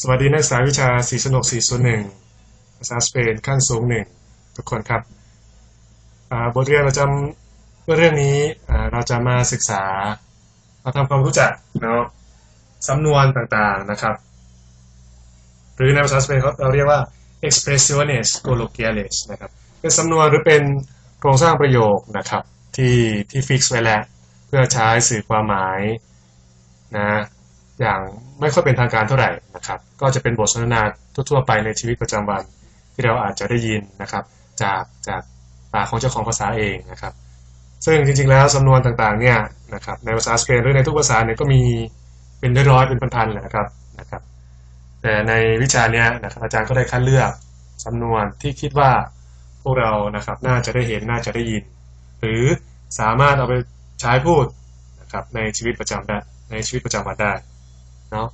สวัสดีนักศึกษาวิชา 406 401 ภาษาสเปนขั้นสูงหนึ่งทุกคนครับ บทเรียนประจำเรื่องนี้เราจะมาศึกษามาทำความรู้จักเนาะสำนวนต่างๆนะครับ หรือในภาษาสเปนเขาเราเรียกว่า expresiones coloquiales นะครับ เป็นสำนวนหรือเป็นโครงสร้างประโยคนะครับที่ที่ฟิกซ์ไว้แล้ว เพื่อใช้สื่อความหมายนะ อย่างไม่ค่อยเป็นทางการเท่าไหร่นะครับ ก็จะเป็นบทสนทนาทั่วๆไปในชีวิตประจำวัน ที่เราอาจจะได้ยินนะครับ จากจากปากของเจ้าของภาษาเองนะครับ ซึ่งจริงๆแล้วสำนวนต่างๆเนี่ยนะครับในภาษาสเปนหรือในทุกภาษาเนี่ยก็มีเป็นร้อยๆเป็นพันๆเลยนะครับนะครับ แต่ในวิชาเนี้ยนะครับอาจารย์ก็ได้คัดเลือกสำนวนที่คิดว่าพวกเรานะครับน่าจะได้เห็นน่าจะได้ยิน หรือสามารถเอาไปใช้พูดนะครับในชีวิตประจำได้ในชีวิตประจำวันได้ เนาะ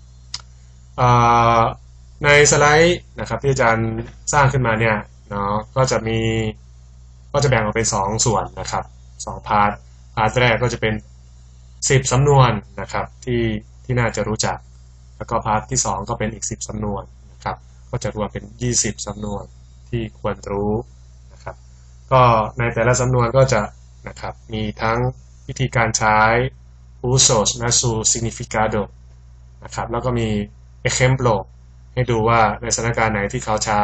ในสไลด์นะครับที่อาจารย์สร้างขึ้นมาเนี่ยเนาะก็จะมีก็จะแบ่งออกเป็น 2 ส่วนนะครับ2พาร์ทพาร์ทแรกก็จะเป็น 10 สำนวนนะครับที่ที่น่าจะรู้จัก แล้วก็พาร์ทที่ 2 ก็เป็นอีก 10 สำนวนนะครับก็จะรวมเป็น 20 สำนวนที่ควรรู้นะครับก็ในแต่ละสำนวนก็จะนะครับมีทั้งวิธีการใช้ usos และ su significado นะครับ แล้วก็มี ejemplo ให้ดูว่าในสถานการณ์ไหนที่เขาใช้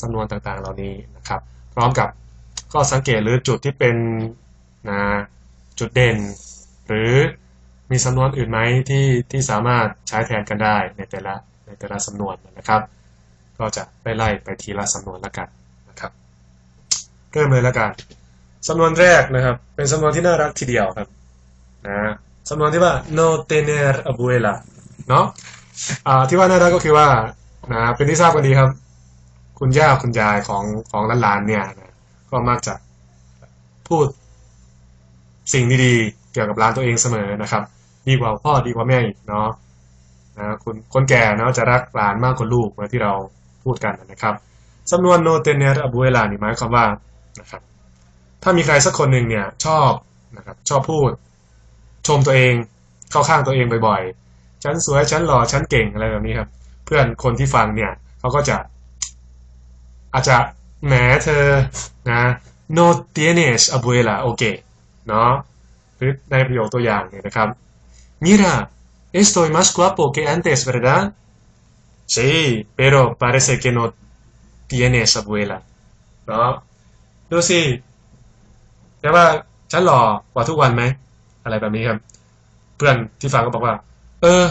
สำนวนต่างๆ เหล่านี้นะครับ พร้อมกับข้อสังเกตหรือจุดที่เป็นนะจุดเด่น หรือมีสำนวนอื่นไหมที่ที่สามารถใช้แทนกันได้ในแต่ละในแต่ละสำนวนนะครับ ก็จะไปไล่ไปทีละสำนวนละกันนะครับเริ่มเลยละกันสำนวนแรกนะครับ เป็นสำนวนที่น่ารักทีเดียวครับนะสำนวนที่ว่า no tener abuela เนาะที่ว่าน่ารักก็คือว่านะเป็นที่ทราบกันดีครับ คุณย่าคุณยายของของหลานๆเนี่ยนะก็มักจะพูดสิ่งดีๆเกี่ยวกับร้านตัวเองเสมอนะครับ ดีกว่าพ่อดีกว่าแม่อีกเนาะนะคุณคนแก่เนาะจะรักหลานมากกว่าลูกเหมือนที่เราพูดกันนะครับสำนวน no tener abuela นี่หมายความว่านะครับถ้ามีใครสักคนหนึ่งเนี่ยชอบนะครับชอบพูดชมตัวเองเข้าข้างตัวเองบ่อยๆ ฉันสวยฉันหล่อฉันเก่งอะไรแบบนี้ครับ เพื่อนคนที่ฟังเนี่ยเขาก็จะ อาจจะแหมเธอนะ no tienes abuela โอเคเนาะหรือในประโยคตัวอย่างเนี่ยนะครับ mira estoy más guapo que antes verdad sí pero parece que no tienes abuela เนาะดูสิแต่ว่าฉันหล่อกว่าทุกวันไหม อะไรแบบนี้ครับ เพื่อนที่ฟังก็บอกว่า เออ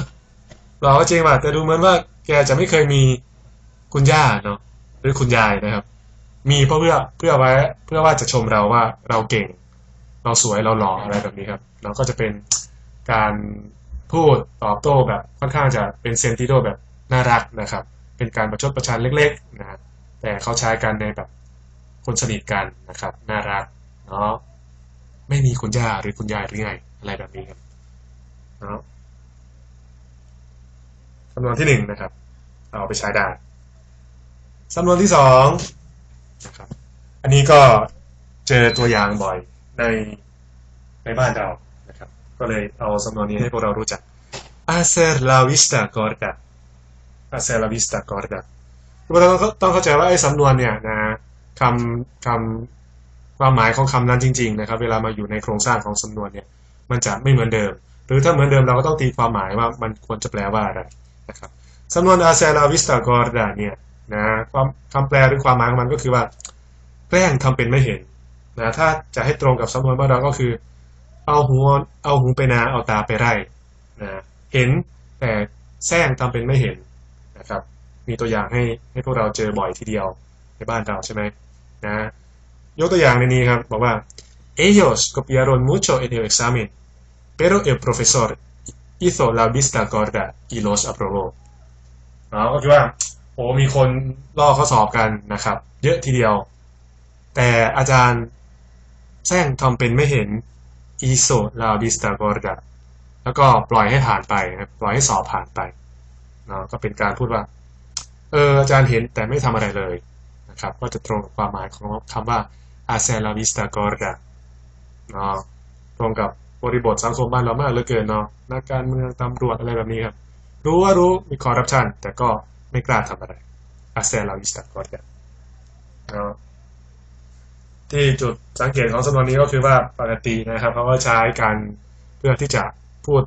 หล่อก็จริงป่ะแต่ดูเหมือนว่าแกจะไม่เคยมีคุณย่าเนาะหรือคุณยายนะครับ มีเพื่อเพื่อไว้เพื่อว่าจะชมเราว่าเราเก่ง เราสวยเราหล่ออะไรแบบนี้ครับ เราก็จะเป็นการพูดตอบโต้แบบค่อนข้างจะเป็นเซนติโดแบบน่ารักนะครับ เป็นการประชดประชันเล็กๆนะแต่เขาใช้กันในแบบคนสนิทกันนะครับ น่ารักเนาะไม่มีคุณย่าหรือคุณยายหรือไงอะไรแบบนี้ครับเนาะำนวนที่หนึ่งนะครับ เอาไปใช้ได้สำนวนที่สองนะครับอันนี้ก็เจอตัวอย่างบ่อยในในบ้านเรานะครับ ก็เลยเอาสำนวนนี้ให้พวกเรารู้จัก hacer la vista gorda hacer la vista gorda คือเราต้องต้องเข้าใจว่าไอ้สำนวนเนี่ยนะคำคำความหมายของคำนั้นจริง ๆ นะครับ เวลามาอยู่ในโครงสร้างของสำนวนเนี่ย มันจะไม่เหมือนเดิม หรือถ้าเหมือนเดิมเราก็ต้องตีความหมายว่ามันควรจะแปลว่าอะไร นะครับสำนวน hacer la vista gorda เนี่ยนะความคำแปลหรือความหมายของมันก็คือว่า แกล้งทำเป็นไม่เห็นนะถ้าจะให้ตรงกับสำนวนบ้านเราก็คือ เอาหูเอาหูไปนาเอาตาไปไร่นะเห็นแต่แซงทำเป็นไม่เห็นนะครับมีตัวอย่างให้ให้พวกเราเจอบ่อยทีเดียวในบ้านเราใช่ไหมนะยกตัวอย่างในนี้ครับบอกว่า ellos copiaron mucho en el examen pero el profesor hizo la vista gorda y los aprobó เนาะก็คือว่า โอ้มีคนลอกข้อสอบกันนะครับ เยอะทีเดียว แต่อาจารย์แซงทำเป็นไม่เห็น hizo la vista gorda แล้วก็ปล่อยให้ผ่านไปนะปล่อยให้สอบผ่านไปเนาะก็เป็นการพูดว่า เอออาจารย์เห็นแต่ไม่ทำอะไรเลยนะครับ ก็จะตรงกับความหมายของคำว่า hacer la vista gorda เนาะตรงกับ บริบทสังคมบ้านเรามากเหลือเกินเนาะนักการเมืองตำรวจอะไรแบบนี้ครับ รู้ว่ารู้มีคอร์รัปชันแต่ก็ไม่กล้าทำอะไร hacer la vista gorda เนาะที่จุดสังเกตของสำนวนนี้ก็คือว่าปกตินะครับเขาก็ใช้การเพื่อที่จะพูด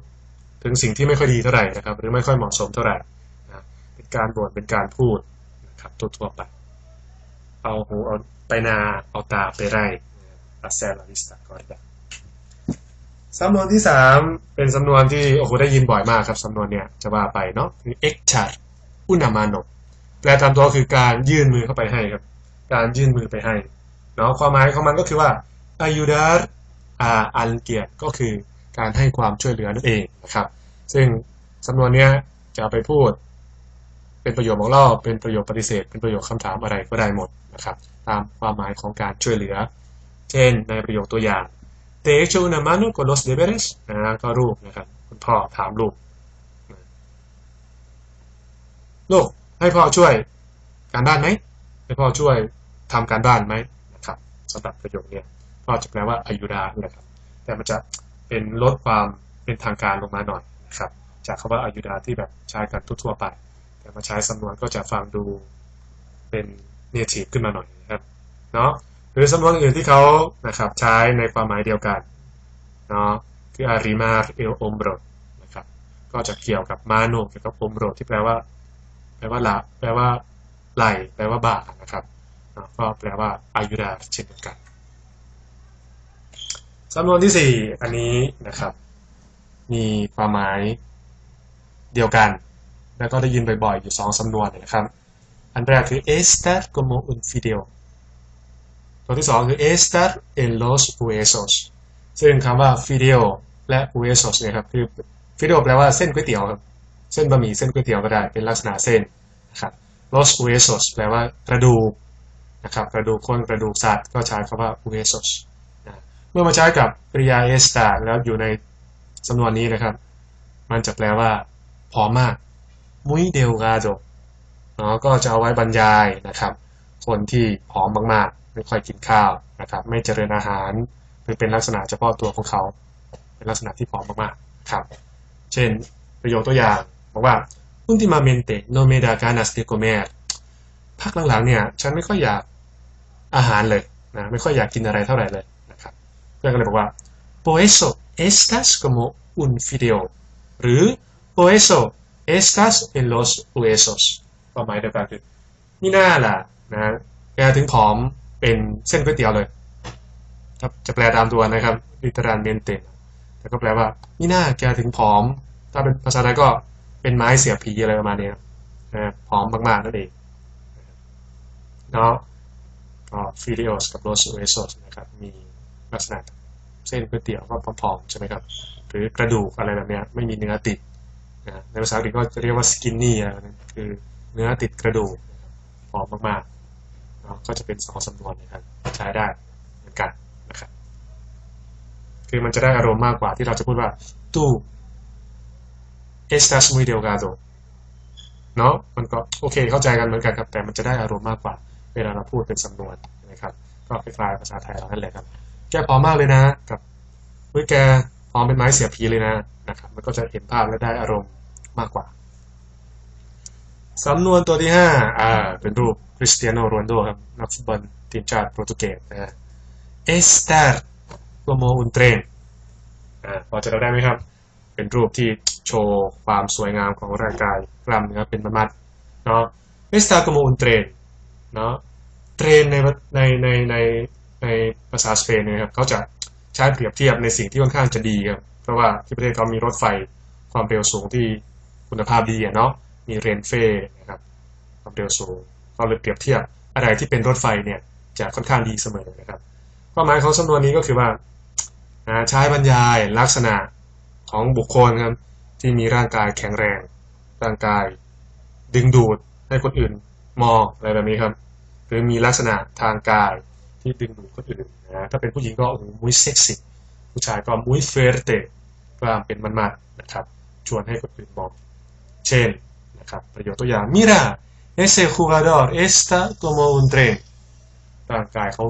ถึงสิ่งที่ไม่ค่อยดีเท่าไหร่นะครับ หรือไม่ค่อยเหมาะสมเท่าไหร่นะเป็นการบ่นเป็นการพูดนะครับทั่วๆไป เอาหูเอาไปนาเอาตาไปไร่ hacer la vista gorda สำนวนที่สามเป็นสำนวนที่โอ้โหได้ยินบ่อยมากครับสำนวนเนี่ยจะว่าไปเนาะคือ echar una mano แปลตามตัวคือการยื่นมือเข้าไปให้ครับ การยื่นมือไปให้เนาะความหมายของมันก็คือว่า ayudar a alguien ก็คือการให้ความช่วยเหลือนั่นเองนะครับ ซึ่งสำนวนเนี้ยจะไปพูด เป็นประโยคบอกเล่าเป็นประโยคปฏิเสธ เป็นประโยคคำถามอะไรก็ได้หมดนะครับ ตามความหมายของการช่วยเหลือ เช่นในประโยคตัวอย่าง te echo una mano con los deberes นะก็รูปนะครับ คุณพ่อถามลูก ลูก ให้พ่อช่วยการบ้านไหมให้พ่อช่วยทำการบ้านไหมนะครับสำหรับประโยคเนี้ยพ่อจะแปลว่าอายุดานะครับ แต่มันจะเป็นลดความเป็นทางการลงมาหน่อยนะครับ จากคำว่าอายุดาที่แบบใช้กันทั่วๆไป แต่มาใช้สำนวนก็จะฟังดูเป็นเนทีฟขึ้นมาหน่อยนะครับ เนาะ หรือสำนวนอื่นที่เขานะครับใช้ในความหมายเดียวกันเนาะคือ arrimar el hombro นะครับก็จะเกี่ยวกับ mano เกี่ยวกับ hombro ที่แปลว่า แปลว่าละแปลว่าไหลแปลว่าบ่านะครับนะก็แปลว่าอายุดาเช่นเดียวกันสำนวนที่สี่อันนี้นะครับ มีความหมายเดียวกัน แล้วก็ได้ยินบ่อยๆ อยู่สองสำนวนนะครับ อันแรกคือ estar como un fideo ตัวที่สองคือ estar en los huesos ซึ่งคำว่า fideo และ huesos เนี่ยครับ คือ fideo แปลว่าเส้นก๋วยเตี๋ยวครับ เส้นบะหมี่เส้นก๋วยเตี๋ยวก็ได้ เป็นลักษณะเส้นนะครับ los huesos แปลว่ากระดูกนะครับ กระดูกคนกระดูกสัตว์ก็ใช้คำว่า huesos นะเมื่อมาใช้กับกริยา estar แล้วอยู่ในสำนวนนี้นะครับ มันจะแปลว่าผอมมาก muy delgado เนาะก็จะเอาไว้บรรยายนะครับ คนที่ผอมมากๆ ไม่ค่อยกินข้าวนะครับ ไม่เจริญอาหารหรือเป็นลักษณะเฉพาะตัวของเขา เป็นลักษณะที่ผอมมากๆครับ เช่นประโยคตัวอย่างบอกว่า últimamente no me da ganas de comer พักหลังๆเนี่ย ฉันไม่ค่อยอยากอาหารเลยนะ ไม่ค่อยอยากกินอะไรเท่าไหร่เลยนะครับเพื่อนก็เลยบอกว่า por eso estás como un fideo หรือ por eso estás en los huesos ความหมายเดียวกันคือนี่น่าล่ะนะแกถึงผอม เป็นเส้นก๋วยเตี๋ยวเลยครับจะแปลตามตัวนะครับ literalmente แต่ก็แปลว่านี่น่าแกถึงผอม ถ้าเป็นภาษาไทยก็เป็นไม้เสียบผีอะไรประมาณนี้นะผอมมากๆนั่นเองเนาะก็ fideos กับ los huesos นะครับ มีลักษณะเส้นก๋วยเตี๋ยวก็ผอมๆใช่ไหมครับ หรือกระดูกอะไรแบบนี้ไม่มีเนื้อติดนะในภาษาอังกฤษก็จะเรียกว่า skinny อะไรนั้นคือเนื้อติดกระดูกผอมมากๆ เนาะก็จะเป็นสองสำนวนนะครับใช้ได้เหมือนกันนะครับคือมันจะได้อารมณ์มากกว่าที่เราจะพูดว่า tú estás muy delgado เนาะมันก็โอเคเข้าใจกันเหมือนกันครับ แต่มันจะได้อารมณ์มากกว่า เวลาเราพูดเป็นสำนวนนะครับ ก็คล้ายๆภาษาไทยเรานั่นแหละครับแกผอมมากเลยนะกับเฮ้ยแกผอมเป็นไม้เสียบผีเลยนะนะครับ มันก็จะเห็นภาพและได้อารมณ์มากกว่า สำนวนตัวที่ห้าอ่า เป็นรูปคริสเตียโนโรนโดครับ นักฟุตบอลทีมชาติโปรตุเกสนะฮะ estar como un tren อ่าพอจะเราได้ไหมครับ เป็นรูปที่โชว์ความสวยงามของร่างกายกล้ามเนื้อเป็นประมัดเนาะ estar como un tren เนาะเทรนในในในในในภาษาสเปนนะครับเขาจะใช้เปรียบเทียบในสิ่งที่ค่อนข้างจะดีครับ เพราะว่าที่ประเทศเขามีรถไฟความเร็วสูงที่คุณภาพดีอะเนาะ มีเรนเฟ่นะครับความเร็วสูงเขาเลยเปรียบเทียบอะไรที่เป็นรถไฟเนี่ยจะค่อนข้างดีเสมอนะครับความหมายของสำนวนนี้ก็คือว่าใช้บรรยายลักษณะของบุคคลครับที่มีร่างกายแข็งแรง ร่างกาย ดึงดูดให้คนอื่นมองอะไรแบบนี้ครับหรือมีลักษณะทางกายที่ดึงดูดคนอื่นนะถ้าเป็นผู้หญิงก็โอ้โหมุ้ยเซ็กซี่ผู้ชายก็มุ้ยเฟรเตกลามเป็นมันๆนะครับ ชวนให้คนอื่นมอง เช่น นะครับประโยชน์ตัวอย่าง mira ese jugador está como un tren ร่างกายเขา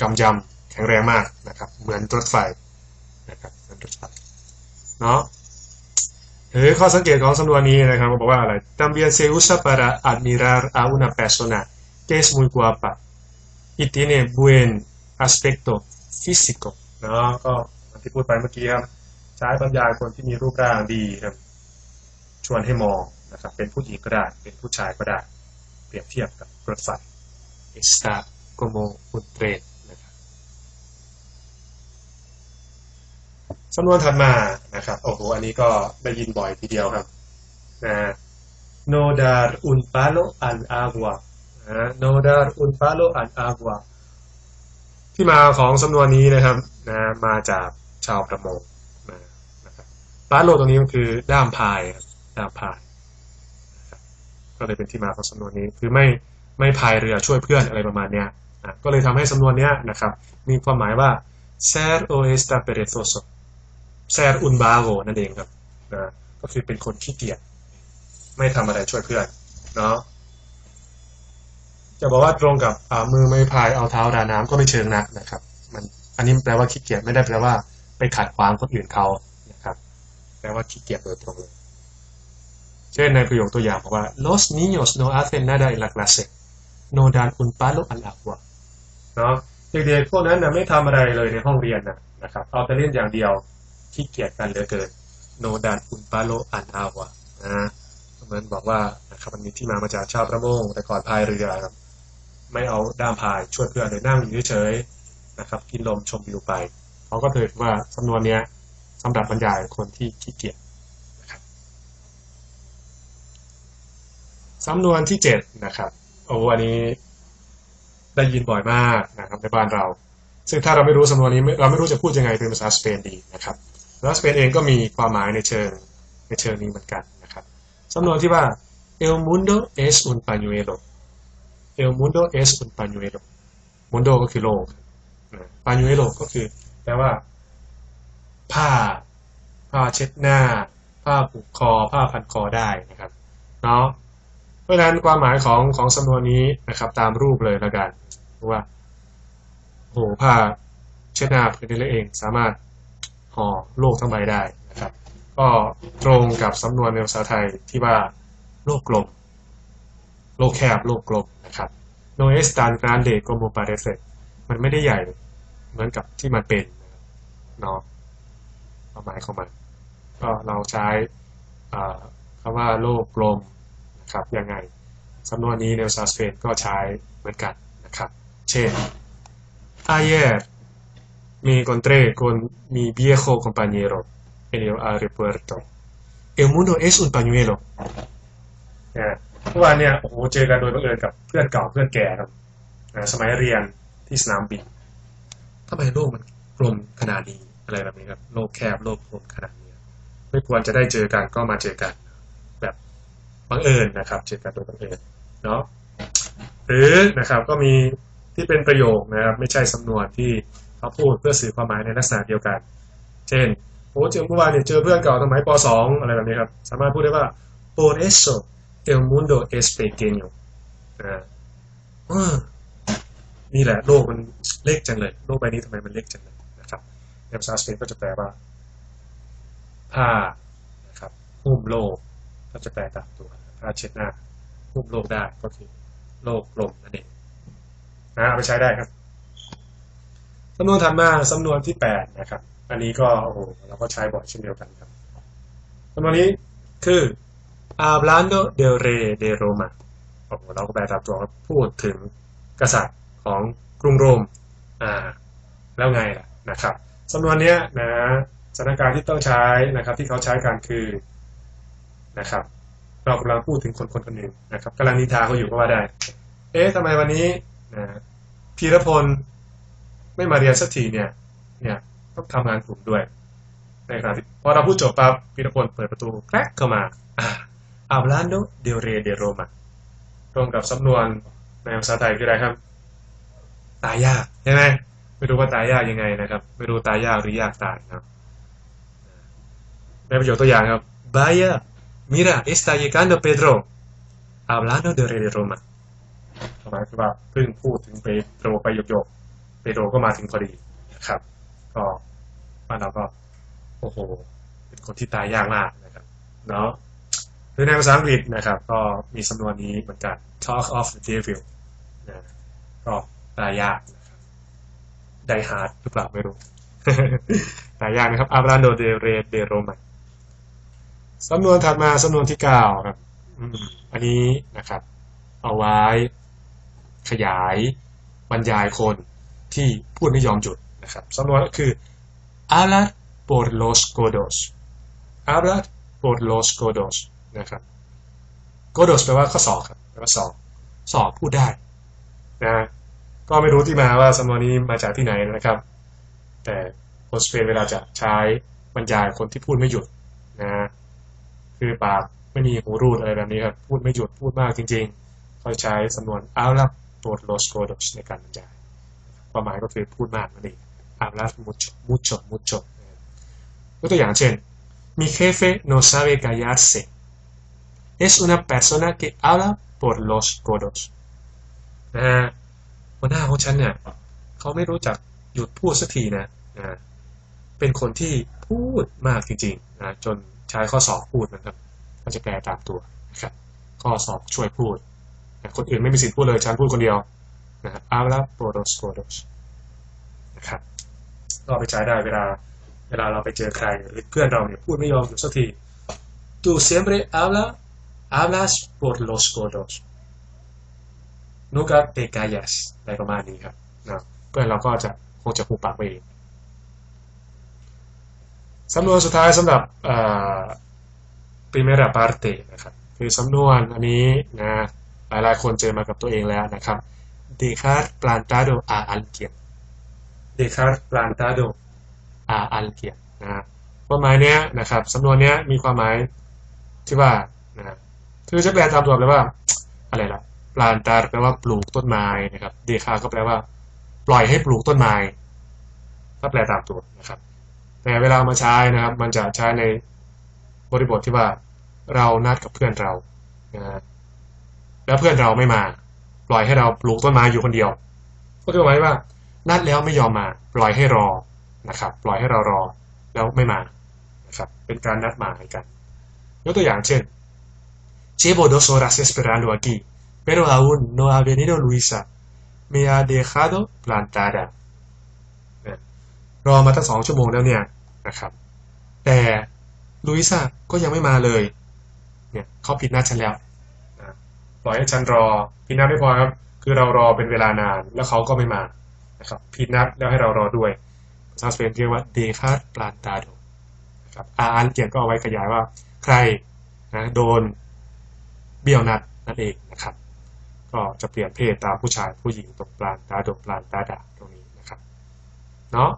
กำยำแข็งแรงมากนะครับ เหมือนรถไฟนะครับเหมือนรถไฟเนาะหรือข้อสังเกตของสำนวนนี้นะครับบอกว่าอะไร también se usa para admirar a una persona que es muy guapa y tiene buen aspecto físico เนาะก็ที่พูดไปเมื่อกี้ครับ ใช้บรรยายคนที่มีรูปร่างดีครับ ชวนให้มอง นะครับ เป็นผู้หญิงก็ได้ เป็นผู้ชายก็ได้ เปรียบเทียบกับรถไฟ está como un tren นะครับสำนวนถัดมานะครับ โอ้โห อันนี้ก็ได้ยินบ่อยทีเดียวครับนะ no dar un palo al agua นะ no dar un palo al agua ที่มาของสำนวนนี้นะครับนะมาจากชาวประมงนะครับปาโลตรงนี้ก็คือด้ามพายด้ามพาย ก็เลยเป็นที่มาของสำนวนนี้ คือไม่ไม่พายเรือช่วยเพื่อนอะไรประมาณเนี้ยนะก็เลยทำให้สำนวนเนี้ยนะครับ มีความหมายว่า ser o está perezoso ser un vago นั่นเองครับนะก็คือเป็นคนขี้เกียจไม่ทำอะไรช่วยเพื่อนเนาะจะบอกว่าตรงกับอ่ามือไม่พายเอาเท้าดาน้ำก็ไม่เชิงนักนะครับ มันอันนี้แปลว่าขี้เกียจไม่ได้แปลว่า ไปขัดขวางคนอื่นเขานะครับ แปลว่าขี้เกียจโดยตรงเลย เช่นในประโยคตัวอย่างบอกว่า los niños no hacen nada en la clase no dan un palo al agua เนาะเด็กๆพวกนั้นนะไม่ทำอะไรเลยในห้องเรียนนะนะครับเอาแต่เล่นอย่างเดียวขี้เกียจกันเหลือเกิน no dan un palo al agua นะเหมือนบอกว่านะครับมันมีที่มามาจากชาวประมง แต่ก่อนพายเรือครับไม่เอาด้ามพายช่วยเพื่อนเลยนั่งอยู่เฉยๆนะครับกินลมชมวิวไปเขาก็ถือว่าสำนวนเนี้ยสำหรับบรรยายคนที่ขี้เกียจนะครับ สำนวนที่เจ็ดนะครับโอ้อันนี้ได้ยินบ่อยมากนะครับในบ้านเรา ซึ่งถ้าเราไม่รู้สำนวนนี้เราไม่รู้จะพูดยังไงเป็นภาษาสเปนดีนะครับแล้วสเปนเองก็มีความหมายในเชิงในเชิงนี้เหมือนกันนะครับสำนวนที่ว่า el mundo es un pañuelo el mundo es un pañuelo mundo ก็คือโลก pañuelo ก็คือแปลว่า ผ้า ผ้าเช็ดหน้า ผ้าผูกคอ ผ้าพันคอได้นะครับ เนาะ เพราะฉะนั้นความหมายของของสำนวนนี้นะครับ ตามรูปเลยละกันว่าโหผ้าเช็ดหน้าพื้นนี้เอง สามารถห่อโลกทั้งใบได้นะครับ ก็ตรงกับสำนวนในภาษาไทยที่ว่าโลกกลม โลกแคบโลกกลมนะครับ no es tan grande como parece มันไม่ได้ใหญ่เหมือนกับที่มันเป็นเนาะความหมายของมัน ก็เราใช้คำว่าโลกกลม ครับยังไงสำนวนนี้ในภาษาสเปนก็ใช้เหมือนกันนะครับ เช่น ayer me encontré con mi viejo compañero en el aeropuerto el mundo es un pañuelo เมื่อวานเนี่ยโอ้โหเจอกันโดยบังเอิญกับเพื่อนเก่าเพื่อนแก่ครับสมัยเรียนที่สนามบินทำไมโลกมันกลมขนาดนี้อะไรแบบนี้ครับ โลกแคบโลกกลมขนาดนี้ ไม่ควรจะได้เจอกันก็มาเจอกัน บังเอิญนะครับเจอกันโดยบังเอิญเนาะหรือนะครับก็มีที่เป็นประโยคนะครับไม่ใช่สำนวนที่เขาพูดเพื่อสื่อความหมายในลักษณะเดียวกัน เช่นโอ้เจอเมื่อวานเนี่ยเจอเพื่อนเก่าสมัยป .2 อะไรแบบนี้ครับสามารถพูดได้ว่า por eso el mundo es pequeño อ่านี่แหละโลกมันเล็กจังเลย โลกใบนี้ทำไมมันเล็กจังเลยนะครับในภาษาสเปนก็จะแปลว่าผ้านะครับหุ้มโลกก็จะแปลตามตัว ผ้าเช็ดหน้าหุ้มโลกได้ก็คือโลกลมนั่นเองนะเอาไปใช้ได้ครับสำนวนถัดมาสำนวนที่แปดนะครับ อันนี้ก็โอ้โหเราก็ใช้บ่อยเช่นเดียวกันครับสำนวนนี้คือ hablando del rey de Roma โอ้โหเราก็แปลตามตัวพูดถึงกษัตริย์ของกรุงโรมอ่าแล้วไงล่ะนะครับสำนวนนี้นะสถานการณ์ที่ต้องใช้นะครับ ที่เขาใช้กันคือนะครับ เรากำลังพูดถึงคนคนคนหนึ่งนะครับกำลังนินทาเขาอยู่ก็ว่าได้ เอ๊ะทำไมวันนี้นะพีรพลไม่มาเรียนสักทีเนี่ย เนี่ยต้องทำงานกลุ่มด้วยในขณะที่พอเราพูดจบปั๊บพีรพลเปิดประตูแกรกเข้ามาอ่า hablando del rey de Roma ตรงกับสำนวนในภาษาไทยคืออะไรครับ ตายยากใช่ไหมไม่รู้ว่าตายยากยังไงนะครับ ไม่รู้ตายยากหรือยากตายครับในประโยคตัวอย่างครับ vaya mira está llegando Pedro hablando de rey de Roma หมายคือว่าเพิ่งพูดถึงเปโตรไปหยกๆเปโตรก็มาถึงพอดีนะครับ ก็บ้านเราก็โอ้โห เป็นคนที่ตายยากมากนะครับเนาะหรือในภาษาอังกฤษนะครับ ก็มีสำนวนนี้เหมือนกัน talk of the devil นะก็แปลยากนะครับ die hard หรือเปล่าไม่รู้แปลยากนะครับ hablando de re de Roma สำนวนถัดมาสำนวนที่เก้าครับอันนี้นะครับ เอาไว้ขยายบรรยายคนที่พูดไม่ยอมหยุดนะครับสำนวนก็คือ hablar por los codos hablar por los codos นะครับ codos แปลว่าข้อศอกครับแปลว่าศอกศอกพูดได้นะก็ไม่รู้ที่มาว่าสำนวนนี้มาจากที่ไหนนะครับ แต่คนสเปนเวลาจะใช้บรรยายคนที่พูดไม่หยุดนะ คือปากไม่มีหูรูดอะไรแบบนี้ครับ พูดไม่หยุดพูดมากจริงๆ เขาใช้สำนวน hablar por los codos ในการบรรยายความหมายก็คือพูดมากนั่นเอง hablar mucho mucho mucho ยกตัวอย่างเช่น mi jefe no sabe callarse es una persona que habla por los codos นะฮะหัวหน้าของฉันเนี่ยเขาไม่รู้จักหยุดพูดสักทีนะนะเป็นคนที่พูดมากจริงๆนะจน ใช้ข้อสอบพูดนะครับ ก็จะแปลตามตัวนะครับ ข้อสอบช่วยพูด คนอื่นไม่มีสิทธิ์พูดเลยฉันพูดคนเดียวนะครับ habla por los codos นะครับก็เอาไปใช้ได้เวลาเวลาเราไปเจอใครหรือเพื่อนเราเนี่ยพูดไม่ยอมหยุดสักที tú siempre habla hablas por los codos nunca te callas อะไรประมาณนี้ครับนะเพื่อนเราก็จะคงจะหูปากไปเอง สำนวนสุดท้ายสำหรับเอ่อ primera parte นะครับ คือสำนวนอันนี้นะหลายๆคนเจอมากับตัวเองแล้วนะครับ dejar plantado a alguien dejar plantado a alguien นะความหมายเนี้ยนะครับสำนวนเนี้ยมีความหมายที่ว่านะคือจะแปลตามตัวเลยว่า อะไรล่ะ plantar แปลว่าปลูกต้นไม้นะครับ dejar ก็แปลว่า ปล่อยให้ปลูกต้นไม้ถ้าแปลตามตัวนะครับ แต่เวลามาใช้นะครับ มันจะใช้ในบริบทที่ว่าเรานัดกับเพื่อนเรานะแล้วเพื่อนเราไม่มา ปล่อยให้เราปลูกต้นไม้อยู่คนเดียว ก็คือหมายว่า นัดแล้วไม่ยอมมา ปล่อยให้รอนะครับ ปล่อยให้เรารอแล้วไม่มานะครับ เป็นการนัดหมายกันยกตัวอย่างเช่น Llevo dos horas esperando aquí pero aún no ha venido Luisa me ha dejado plantada รอมาตั้งสองชั่วโมงแล้วเนี่ย นะครับ แต่ลุยซ่าก็ยังไม่มาเลย เนี่ยเขาผิดนัดฉันแล้วนะปล่อยให้ฉันรอผิดนัดไม่พอครับ คือเรารอเป็นเวลานานแล้วเขาก็ไม่มานะครับผิดนัดแล้วให้เรารอด้วยภาษาสเปนเรียกว่า dejar plantado นะครับอาอันเกียนก็เอาไว้ขยายว่าใครนะโดนเบี้ยวนัดนั่นเองนะครับ ก็จะเปลี่ยนเพศตามผู้ชายผู้หญิงตรงปลานตาโดปลานตาดาตรงนี้นะครับเนาะ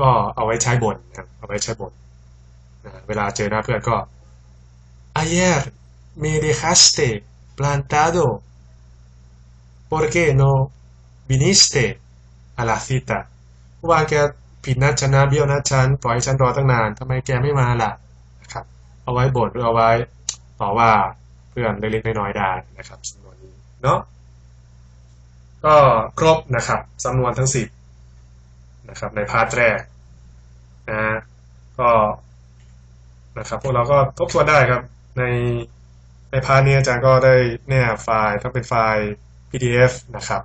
ก็เอาไว้ใช้บ่นนะครับเอาไว้ใช้บ่นนะเวลาเจอหน้าเพื่อนก็ ayer me dejaste plantado ¿por qué no viniste a la cita เมื่อวานแกผิดนัดฉันนะเบี้ยวนัดฉันปล่อยฉันรอตั้งนานทำไมแกไม่มาล่ะนะครับ เอาไว้บ่นหรือเอาไว้ต่อว่าเพื่อนเล็กๆน้อยๆได้นะครับสำนวนนี้เนาะก็ครบนะครับสำนวนทั้งสิบ นะครับในพาร์ทแรกนะก็นะครับพวกเราก็ทบทวนได้ครับในในพาร์ทนี้อาจารย์ก็ได้แนบไฟล์ทั้งเป็นไฟล์ PDF นะครับ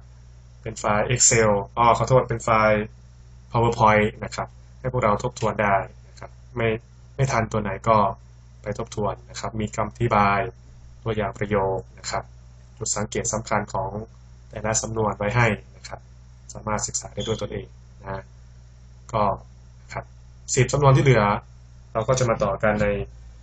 เป็นไฟล์ Excel อ๋อขอโทษเป็นไฟล์ PowerPoint นะครับ ให้พวกเราทบทวนได้นะครับไม่ไม่ทันตัวไหนก็ไปทบทวนนะครับ มีคำอธิบายตัวอย่างประโยคนะครับ จุดสังเกตสำคัญของแต่ละสำนวนไว้ให้นะครับ สามารถศึกษาได้ด้วยตนเองนะ ก็ครับสิบสำนวนที่เหลือ เราก็จะมาต่อกันใน